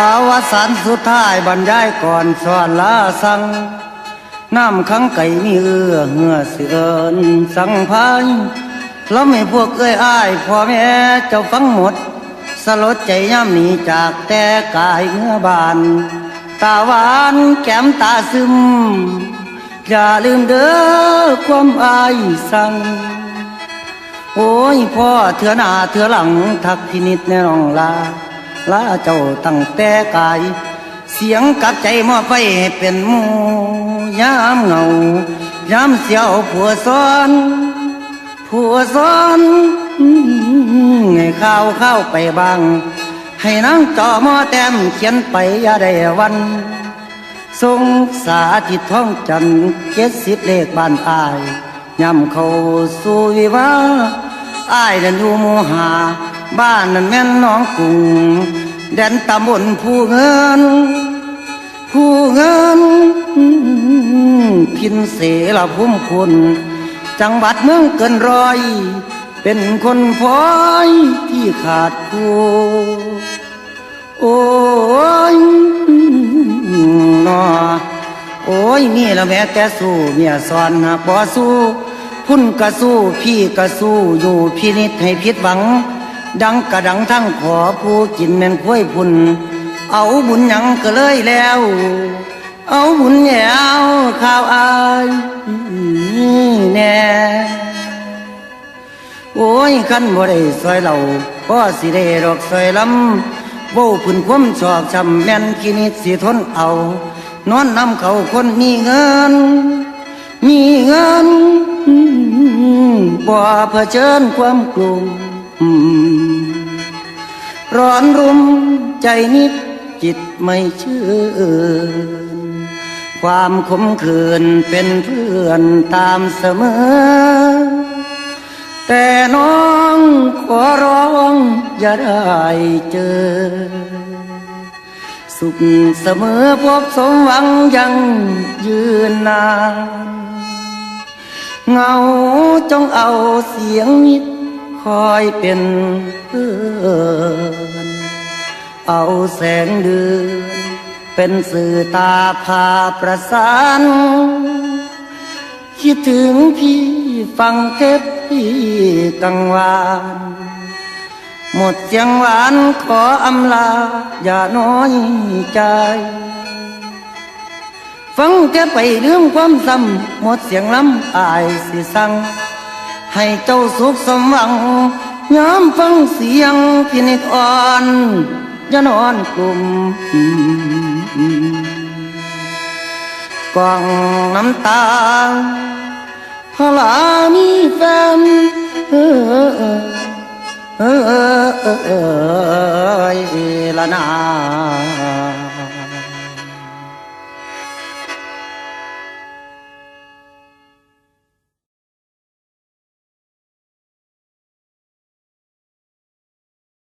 อาวสารสุดท้ายบรรยายก่อนสอนลาสังน้ำขังไก่มีเอื้อเหือเสือนสังพายแล้วไม่พวกเอ้ยอ้ายพ่อแม่เจ้าฟังหมด สลดใจย่ำหนีจากแต่กายเมื่อบาน ตาหวานแก้มตาซึม อย่าลืมเด้อความอายสั่งโอ้ยพ่อเถื่อหน้าเถื่อหลังทักพินิษในรองลา ลาเจ้าตั้งแต่กาย เสียงกับใจมอไปให้เป็นมูยามเงายามเสียวผัวซ้อนผัวซ้อนให้ข้าวเข้าไปบาง ให้นางจอมอแต้มเขียนไปอย่าได้วันทรงสาธิตท้องจันเจ็ดสิบเลขบ้านอายย่ำเขาสู่วิวาอายนั้นอยู่มูหา บ้านนั้นแม่นน้องกุงแดนตำบลผู้เงิน ผู้เงินพินเสละพุ่มคุณจังหวัดเมืองเกินร้อย เป็นคนพลอยที่ขาดคู่โอ้ยนอโอ้ยมีละแม้แต่สู้เมียสอนหากบ่สู้ พุ่นกะสู้พี่กะสู้อยู่พินิษให้ผิดหวัง ดังกระดังทั้งขอผู้กินแม่นคุ้ยพุ่น เอาบุญหยังก็เลยแล้ว เอาบุญแยวข้าวอายแน่โอ้ยขันบ่ได้ซอยเราก็สิได้ดอกซอยลำโบ้พื้นควมชอบช้ำแม่นกินิดสิทนเอา นอนนำเขาคนมีเงิน มีเงินบ่เผชิญความกลุ่ม ร้อนรุมใจนิดจิตไม่เชื่อความขมขื่นเป็นเพื่อนตามเสมอ แต่น้องขอร้องอย่าได้เจอ สุขเสมอพบสมหวังยังยืนนาน เงาจงเอาเสียงนิด คอยเป็นเพื่อนเอาแสงเดือน เป็นสื่อตาพาประสาน คิดถึงพี่ฟังเก็บพี่กังวานหมดเสียงหวานขออำลา อย่าน้อยใจ ฟังแต่ไปเรื่องความซ้ำหมดเสียงล้ำอายสิสั่ง ให้เจ้าสุขสมหวังย้อมฟังเสียงพินิจอ่อนอย่านอนกลุ่มกล่องน้ำตาพลามีแฟนเออเออเออเออเออละนา